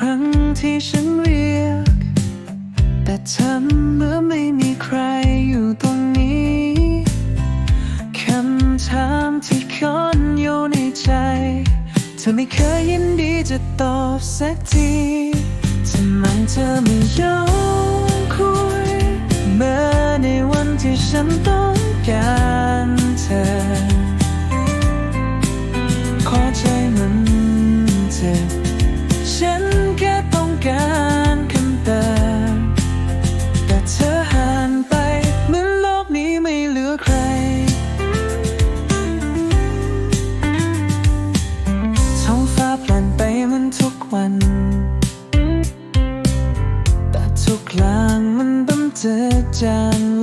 ครั้งที่ฉันเรียก แต่เธอเมื่อไม่มีใครอยู่ตรงนี้คำถามที่ค้อนอยู่ในใจ เธอไม่เคยยินดีจะตอบสักทีทำไมเธอไม่ยอมคุยเมื่อในวันที่ฉันต้อง แต่ทุกครั้งมันต้องเจอจัง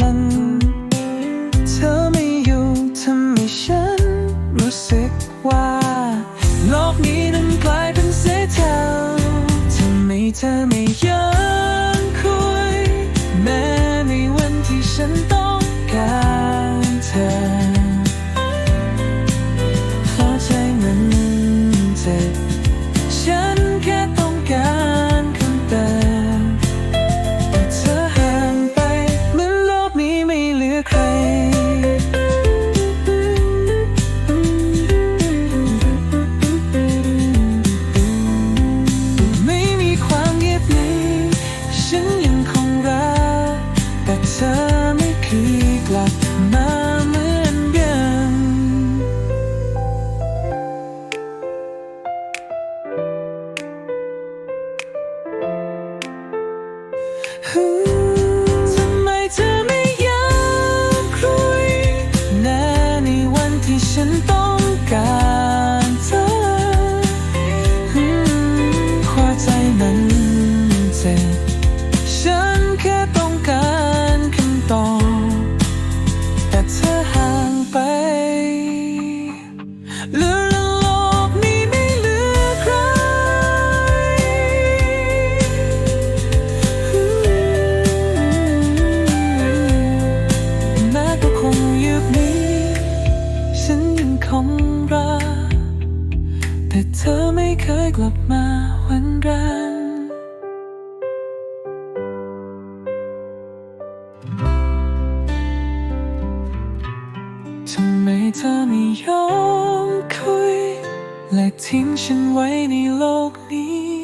Who เคยกลับมาหวนรันทำไมเธอไม่ยอมคุย และทิ้งฉันไว้ในโลกนี้